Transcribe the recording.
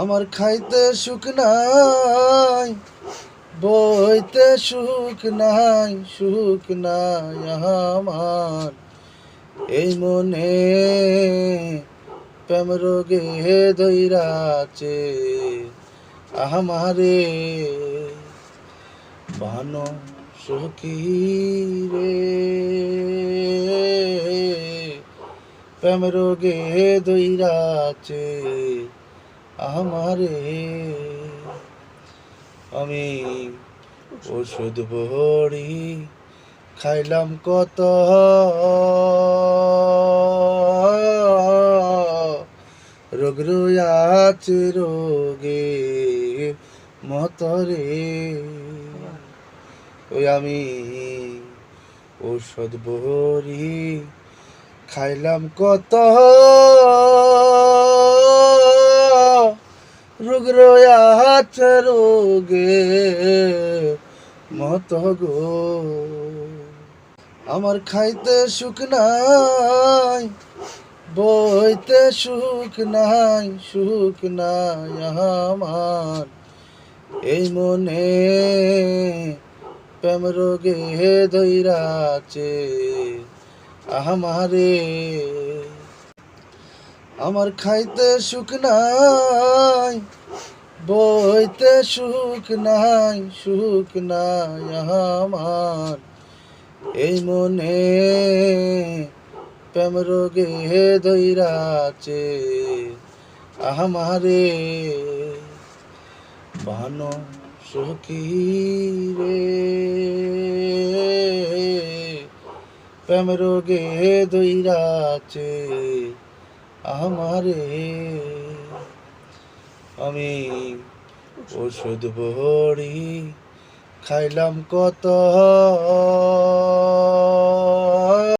আমার খাইতে সুখ নাই, বইতে সুখ নাই সুখ নাই আমার। এই মনে প্রেম রোগে দৈরাছে আমারে। বানো সখী রে। প্রেম রোগে দৈরাছে আমারে আমি ওষুধ ভরি খাইলাম কত রোগ রয়াছে রোগে মতরে ওই আমি ঔষধ ভরি খাইলাম কত রোগ রয়াছে রোগে মত গো। আমার খাইতে সুখ নাই, বইতে সুখ নাই সুখ নাই আমার। এই মনে প্রেম রোগে দৈরাছে আমারে। আমার খাইতে সুখ নাই, বইতে সুখ নাই সুখ নাই আমার। এই মনে প্রেম রোগে দৈরাছে আমারে। বানো সখী রে। প্রেম রোগে দৈরাছে আমারে আমি ওষুধ ভরি খাইলাম কত